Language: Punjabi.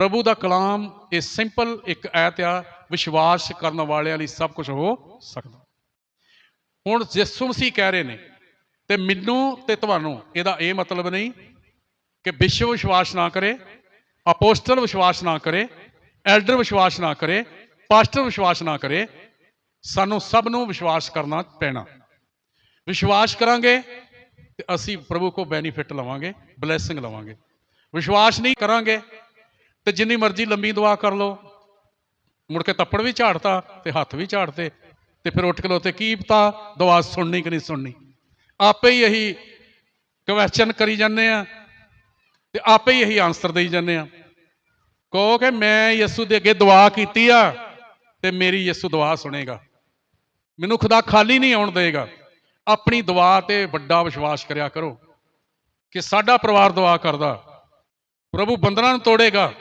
ਪ੍ਰਭੂ ਦਾ ਕਲਾਮ ਇਹ ਸਿੰਪਲ ਇੱਕ ਐਤ ਆ, ਵਿਸ਼ਵਾਸ ਕਰਨ ਵਾਲਿਆਂ ਲਈ ਸਭ ਕੁਝ ਹੋ ਸਕਦਾ। ਹੁਣ ਯਿਸੂ ਮਸੀਹ ਕਹਿ ਰਹੇ ਨੇ, ਤੇ ਮੈਨੂੰ ਤੇ ਤੁਹਾਨੂੰ ਇਹਦਾ ਇਹ ਮਤਲਬ ਨਹੀਂ ਕਿ ਵਿਸ਼ਵ ਵਿਸ਼ਵਾਸ ਨਾ ਕਰੇ, ਅਪੋਸਟਲ ਵਿਸ਼ਵਾਸ ਨਾ ਕਰੇ, ਐਲਡਰ ਵਿਸ਼ਵਾਸ ਨਾ ਕਰੇ, ਪਾਸਟਰ ਵਿਸ਼ਵਾਸ ਨਾ ਕਰੇ, ਸਾਨੂੰ ਸਭ ਨੂੰ ਵਿਸ਼ਵਾਸ ਕਰਨਾ ਪੈਣਾ। ਵਿਸ਼ਵਾਸ ਕਰਾਂਗੇ ਤੇ ਅਸੀਂ ਪ੍ਰਭੂ ਕੋ ਬੈਨੀਫਿਟ ਲਵਾਂਗੇ ਬਲੇਸਿੰਗ ਲਵਾਂਗੇ। ਵਿਸ਼ਵਾਸ ਨਹੀਂ ਕਰਾਂਗੇ ਤੇ ਜਿੰਨੀ ਮਰਜ਼ੀ ਲੰਬੀ ਦੁਆ ਕਰ ਲਓ। ਮੁੜ ਕੇ ਤੱਪੜ ਵੀ ਝਾੜਤਾ ਤੇ ਹੱਥ ਵੀ ਝਾੜਤੇ ਤੇ ਫਿਰ ਉੱਠ ਕੇ ਲੋ ਤੇ ਕੀ ਪਤਾ ਦੁਆ ਸੁਣਨੀ ਕਿ ਨਹੀਂ ਸੁਣਨੀ। ਆਪੇ ਹੀ ਇਹੀ ਕੁਐਸਚਨ ਕਰੀ ਜਾਂਦੇ ਆ ਤੇ ਆਪੇ ਹੀ ਇਹੀ ਆਨਸਰ ਦੇਈ ਜਾਂਦੇ ਆ। ਕਹੋ ਕਿ ਮੈਂ ਯਿਸੂ ਦੇ ਅੱਗੇ ਦੁਆ ਕੀਤੀ ਆ ਤੇ ਮੇਰੀ ਯਿਸੂ ਦੁਆ ਸੁਣੇਗਾ। ਮੈਨੂੰ ਖੁਦਾ ਖਾਲੀ ਨਹੀਂ ਆਉਣ ਦੇਗਾ। ਆਪਣੀ ਦੁਆ ਤੇ ਵੱਡਾ ਵਿਸ਼ਵਾਸ ਕਰਿਆ ਕਰੋ ਕਿ ਸਾਡਾ ਪਰਿਵਾਰ ਦੁਆ ਕਰਦਾ। ਪ੍ਰਭੂ ਬੰਦਨਾਂ ਨੂੰ ਤੋੜੇਗਾ।